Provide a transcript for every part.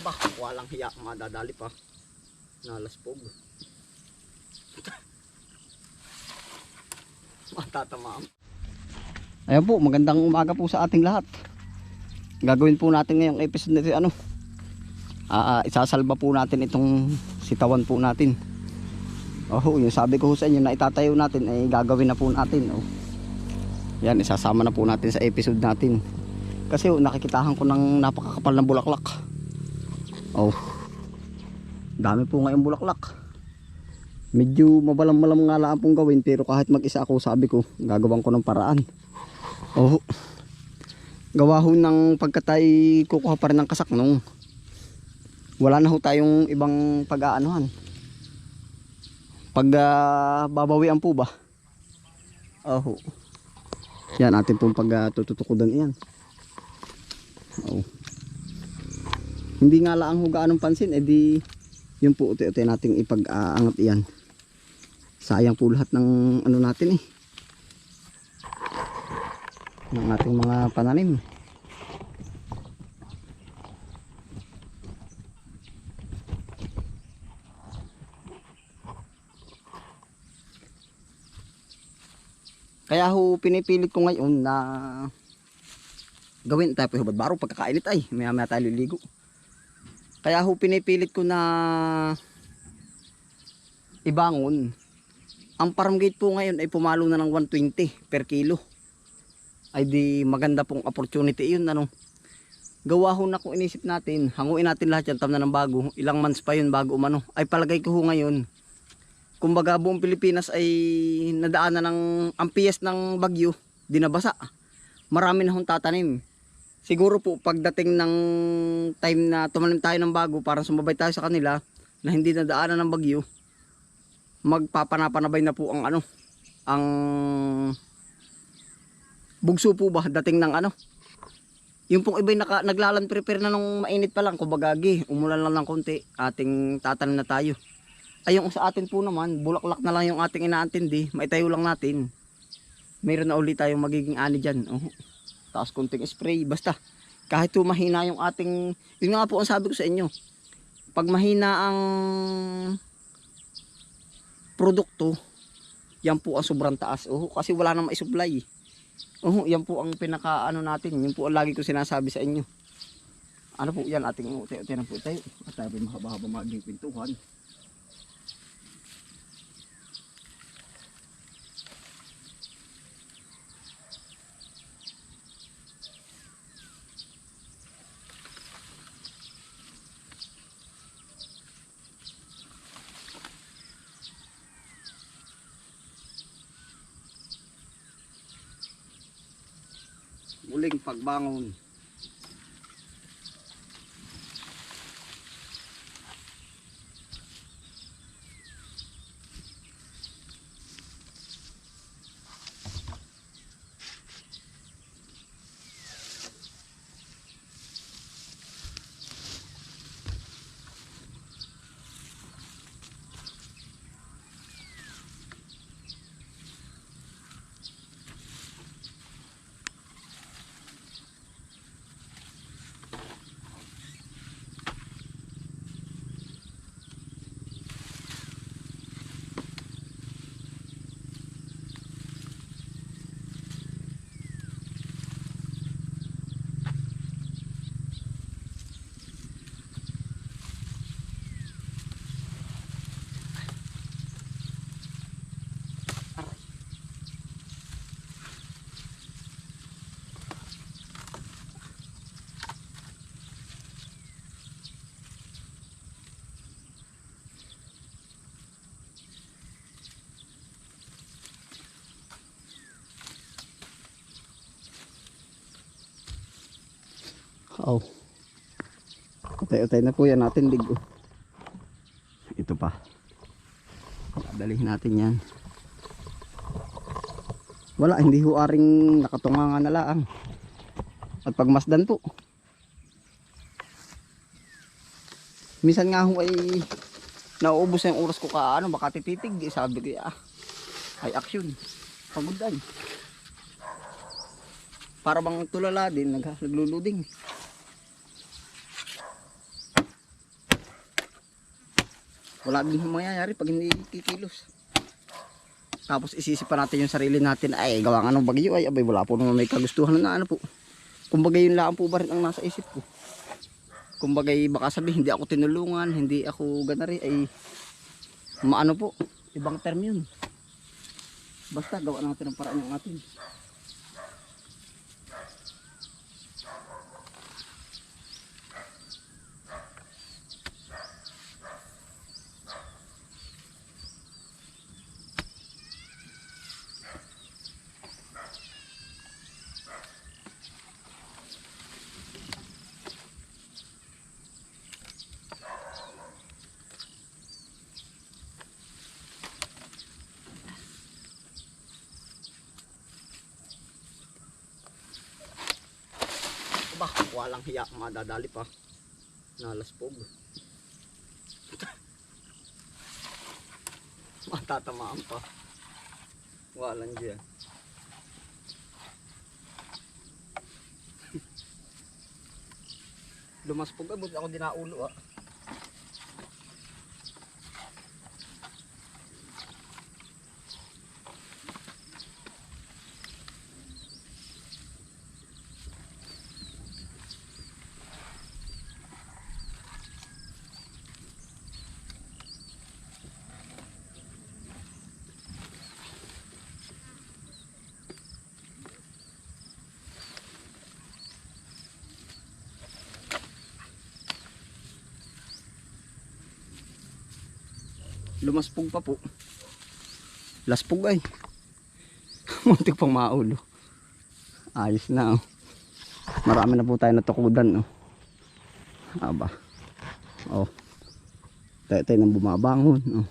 Aba, walang hiya, madadali pa. Nalaspog. Matatamaan. Ayan po, magandang umaga po sa ating lahat. Gagawin po natin ngayong episode nito ano. Ah, isasalba po natin itong sitawan po natin. Oh, yung sabi ko sa inyo na itatayo natin ay gagawin na po natin. Oh. Yan, isasama na po natin sa episode natin. Kasi oh, nakikitahan ko ng napakakapal ng bulaklak. Oh. Dami po ngayong bulaklak. Medyo mabalam-malam nga lang pong gawin pero kahit mag-isa ako sabi ko gagawin ko ng paraan. Oh. Gawa ho ng pagkatay kukuha pa rin ng kasak nung wala na ho tayong ibang pag-aanuhan. Pag ah, babawian po ba? Oh. Yan atin pong pagtututukudan yan. Oh. Hindi nga lang ho gaanong pansin, edi yun po uti-uti nating ipag-aangat iyan. Sayang po lahat ng ano natin eh. Ng ating mga pananim. Kaya ho pinipilit ko ngayon na gawin tayo po hubad baro pagkakainit ay maya maya tayo liligo. Kaya ho pinipilit ko na ibangon. Ang farm gate po ngayon ay pumalo na ng 120 per kilo. Ay di maganda pong opportunity yun ano. Gawa ho na kung inisip natin, hanguin natin lahat yan tam na ng bago. Ilang months pa yun bago umano. Ay palagay ko ho ngayon. Kumbaga buong Pilipinas ay nadaanan ng ampias ng bagyo, dinabasa. Marami na hong tatanim. Siguro po pagdating ng time na tumanim tayo ng bago para sumabay tayo sa kanila na hindi nadaanan ng bagyo, magpapanapanabay na po ang ano, ang bugso po ba dating ng ano. Yung pong iba'y naka, naglalan prepare na nung mainit pa lang, kumbaga gi, umulan lang ng konti, ating tatanim na tayo. Ay yung sa atin po naman, bulaklak na lang yung ating inaantindi, maitayo lang natin. Mayroon na ulit tayong magiging ani dyan. Oh. Tapos kunting spray, basta. Kahit po mahina yung ating, yun nga po ang sabi ko sa inyo. Pag mahina ang produkto, yan po ang sobrang taas. Oh, kasi wala nang maisupply. Oh, yan po ang pinaka ano natin, yun po ang lagi ko sinasabi sa inyo. Ano po yan ating uti-uti po tayo. At tayo mahaba-haba magiging pintuhan. Muling pagbangon. Oh. Utay-utay na yan natin ligo. Ito pa. Dadalihin natin yan. Wala, hindi ho aring nakatunga nga na laang. At pagmasdan po. Minsan nga ho ay nauubos na yung oras ko ka ano, baka tititig. Sabi ko, ah, ay action. Pagudan. Para bang tulala din, nag nagluluding. Wala din yung mangyayari pag hindi kikilos. Tapos isisipan natin yung sarili natin, ay gawa nga ng bagyo, ay abay wala po naman may kagustuhan na ano po. Kumbaga yun lang po ba rin ang nasa isip ko. Kumbaga baka sabihin hindi ako tinulungan, hindi ako ganari, ay maano po, ibang term yun. Basta gawa natin ang paraan ng atin. Walang hiya, madadali pa. Nalaspog. Matatamaan pa. Walang diyan. Lumaspog ah, buti ako dinaulo ah. Lumaspog pa po. Laspog ay. Muntik pang maulo. Ayos na oh. Marami na po tayo natukudan oh. Aba. Oh. Tayo tayo nang bumabangon oh.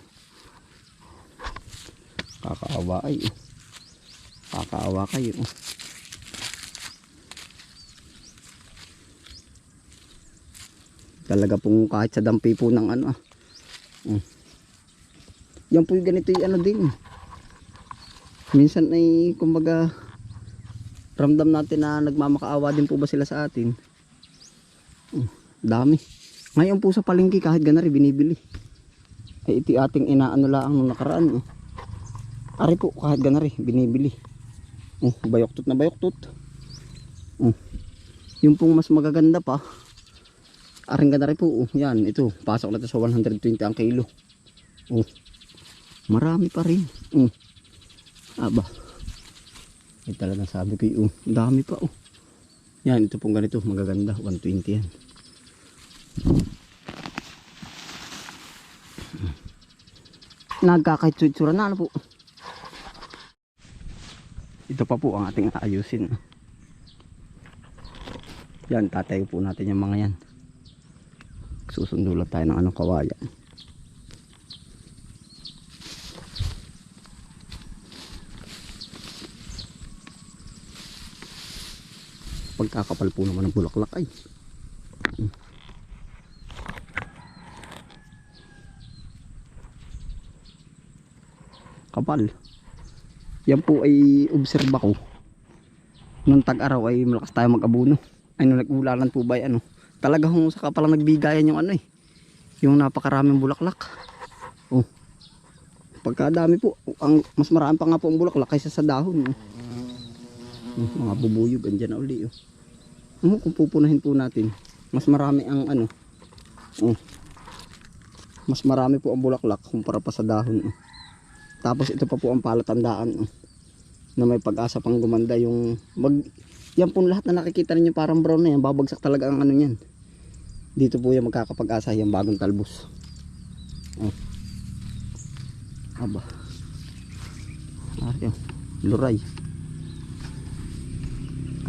Kakaawa ay oh. Kakaawa kayo oh. Talaga pong kahit sa dampi po ng ano ah. Oh. Yan po yung ganito yung ano din. Minsan ay kumbaga ramdam natin na nagmamakaawa din po ba sila sa atin. Oh, dami. Ngayon po sa palengke kahit ganari binibili. Ay iti ating inaano lang nung nakaraan. Oh. Ari po kahit ganari binibili. Oh, bayoktot na bayoktot. Oh. Yung pong mas magaganda pa. Aring ganari po. Oh, yan ito. Pasok na to sa 120 ang kilo. Oh. Marami pa rin. Mm. Aba. Ay talagang sabi ko yung dami pa oh. Yan, ito pong ganito. Magaganda. 120 yan. Nagkakaitsura na ano po. Ito pa po ang ating aayusin. Yan, tatayo po natin yung mga yan. Susundulat tayo ng anong kawayan. Pagkakapal po naman ng bulaklak ay. Kapal. Yan po ay obserba ko. Nung tag-araw ay malakas tayo mag-abuno. Ay nung nag-ulalan po ba ay ano talaga hong saka palang nagbigayan yung ano eh. Yung napakaraming bulaklak. Oh. Pagkadami po ang mas marami pa nga po ang bulaklak kaysa sa dahon oh. Oh, mga bubuyog andyan na uli oh. Oh, kung pupunahin po natin mas marami ang ano oh. mas marami po ang bulaklak kumpara pa sa dahon oh. tapos ito pa po ang palatandaan oh. na may pag-asa pang gumanda yung mag yan po lahat na nakikita ninyo parang brown na yan babagsak talaga ang ano yan dito po yung magkakapag-asa yung bagong talbos oh. aba ayun luray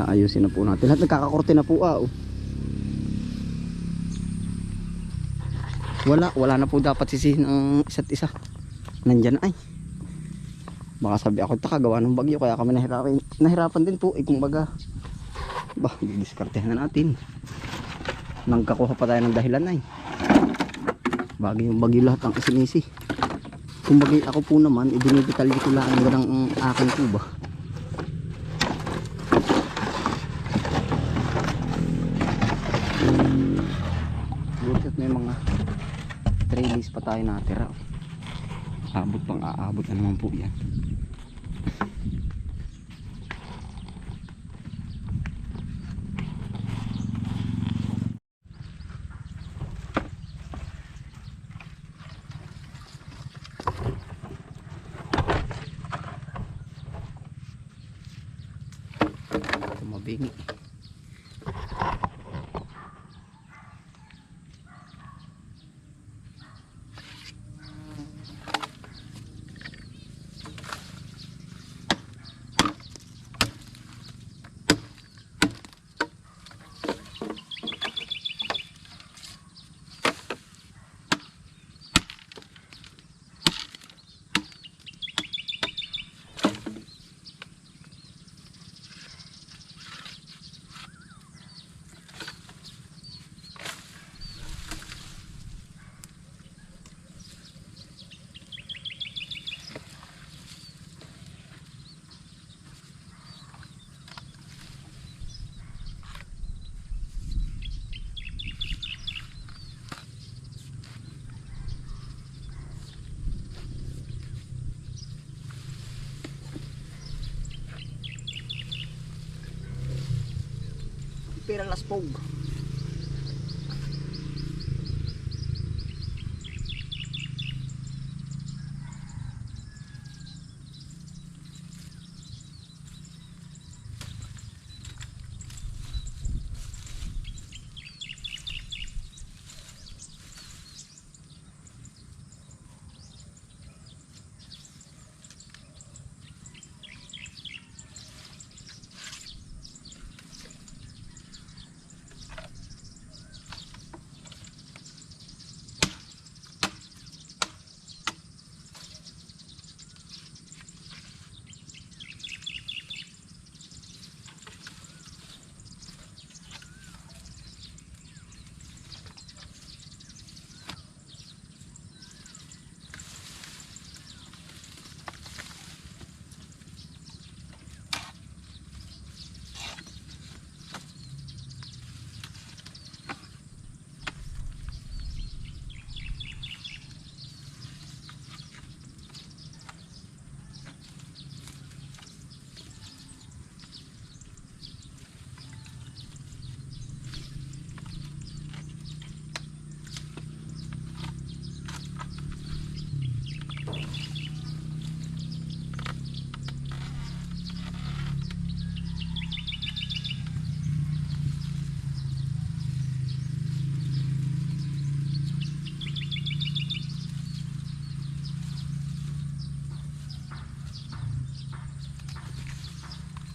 aayusin na po natin. Lahat nagkakakorte na po ah oh. wala wala na po dapat sisihin ang isa't isa. Nandyan ay. Baka sabi ako taka gawa ng bagyo kaya kami nahirapan, nahirapan din po. Eh kung baga bah diskartehan na natin. Nagkakuha pa tayo ng dahilan ay. Bagay yung bagyo lahat ang isinisi. Kung bagay ako po naman idinidetalye ko lang ang akin po ba Butit may mga training days pa tayo natira. Abot pang aabot na naman po yan. Pira las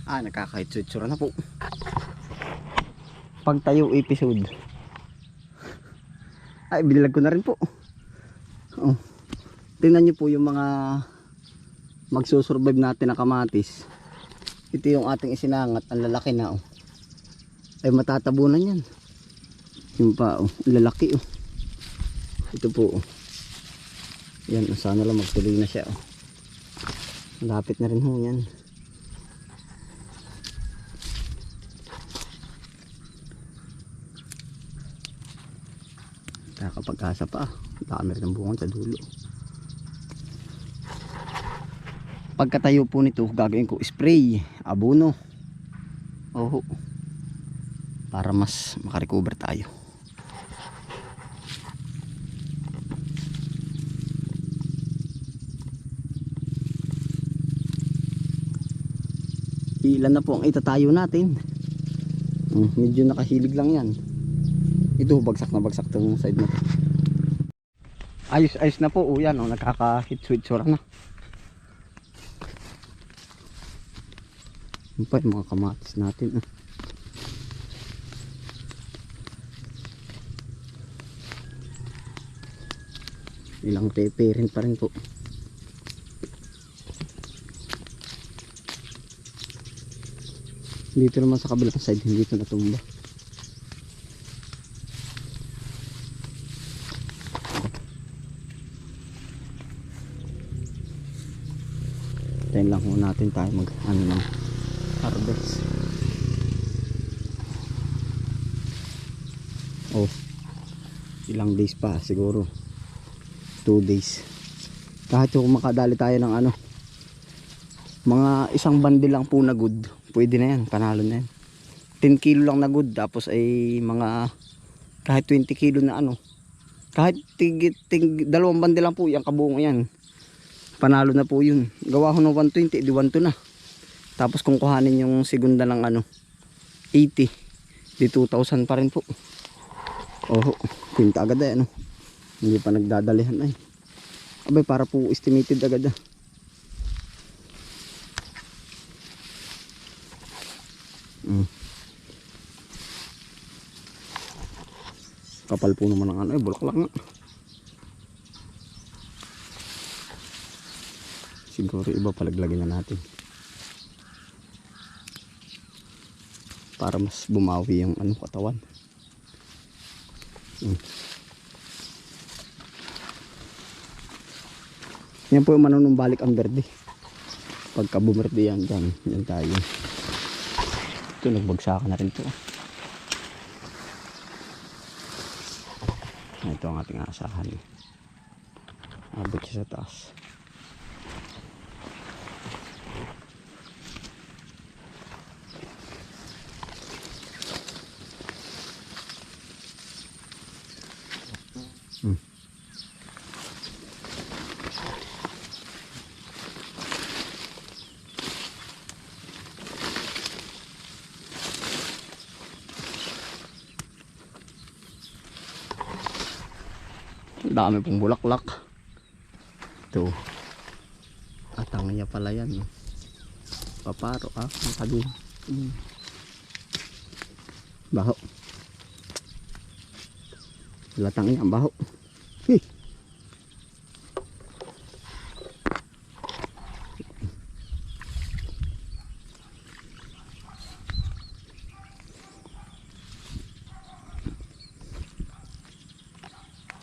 Ah, nakakahitsura na po. Pagtayo episode. Ay, binilag ko na rin po. Oh. Tingnan nyo po yung mga magsusurvive natin na kamatis. Ito yung ating isinangat. Ang lalaki na oh. Ay matatabunan yan. Yung pa oh. Lalaki oh. Ito po oh. Yan, oh, sana lang magtuloy na siya oh. Lapit na rin ho yan. Nakakapag-asa pa. Dami rin ng bungan sa dulo. Pagkatayo po nito, gagawin ko spray, abono. Oho. Para mas makarecover tayo. Ilan na po ang itatayo natin. Hmm, medyo nakahilig lang yan. Ito bagsak na bagsak tong side na. Ayos ayos na po. O yan oh, nakaka-hit switch na. Yung pa yung mga kamatis natin. ah. Ilang pepe rin pa rin po. Dito naman sa kabilang side, hindi ito natumba. Tayo mag ano ng harvest. Oh. Ilang days pa siguro. 2 days. Kahit yung makadali tayo ng ano, mga isang bandi lang po na good, pwede na yan, panalo na yan. 10 kilo lang na good, tapos ay mga kahit 20 kilo na ano, kahit tig, tig, dalawang bandi lang po, yung kabuong yan. Panalo na po yun. Gawa ko ng 120, di 1 na. Tapos kung kuhanin yung segunda ng ano, 80, di 2,000 pa rin po. Oh, pinta agad eh, ano. Hindi pa nagdadalihan ay. Abay, para po estimated agad ah. Mm. Kapal po naman ng ano eh, bulaklak nga. Siguro iba palaglagyan na natin. Para mas bumawi yung ano katawan. Mm. Yan po yung manunumbalik ang berde. Pagka bumerde yan dyan, yan tayo. Ito, nagbagsakan na rin to. Ito ang ating asahan. Abot siya sa taas. Hmm. Ang dami pong bulaklak. Ito. At ang niya pala yan. Paparo ah. Ang kadu. Mm. Baho. Latang niya. Baho. Hi.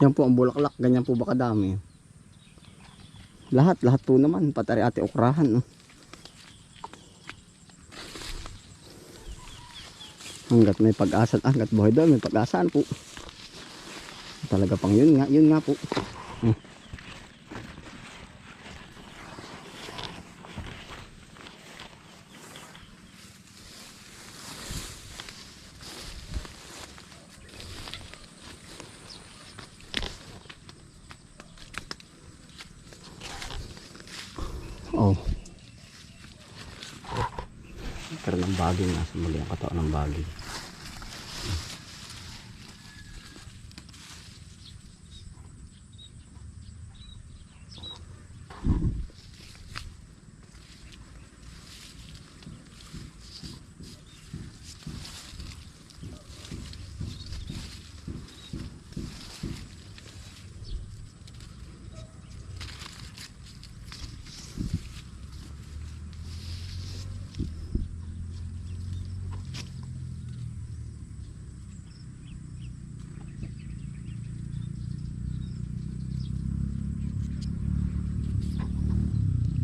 Yan po ang bulaklak, ganyan po ba kadami? Lahat, lahat po naman, patari ate okrahan. No? Hanggat may pag-asa, hanggat buhay doon, may pag-asaan po. Talaga pang yun nga, yun nga po. Hmm. Pero ng bagay nasa muli ang katawan ng bagay.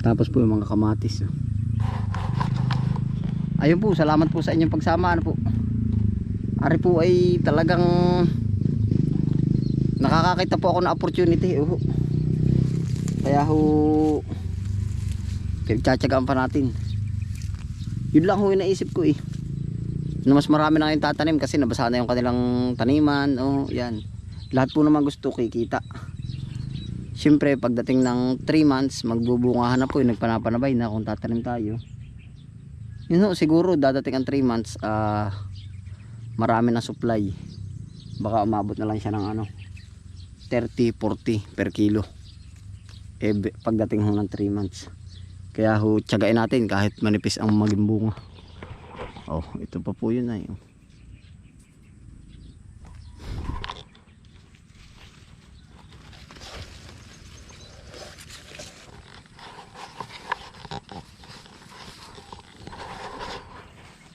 Tapos po yung mga kamatis. Ayun po, salamat po sa inyong pagsama. Ano po? Ari po ay talagang nakakakita po ako ng opportunity. Oh. Kaya ho pinagtsatsagaan pa natin. Yun lang ho yung naisip ko eh. Na mas marami na kayong tatanim kasi nabasa na yung kanilang taniman. Oh, yan. Lahat po naman gusto kikita. Siyempre, pagdating ng 3 months, magbubungahan na po yung nagpanapanabay na kung tatanim tayo. Yun ho, siguro dadating ang 3 months, ah marami na supply. Baka umabot na lang siya ng ano, 30, 40 per kilo. Eh, pagdating ho ng 3 months. Kaya ho, tiyagain natin kahit manipis ang maging bunga. Oh, ito pa po yun ay. oh.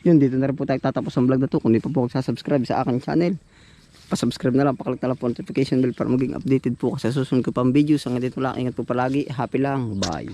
Yun, dito na rin po tayo tatapos ang vlog na to. Kung di pa po subscribe sa aking channel, pasubscribe na lang, pakalik na lang po notification bell para maging updated po kasi susunod ko pang videos. Hanggang dito lang, ingat po palagi. Happy lang. Bye.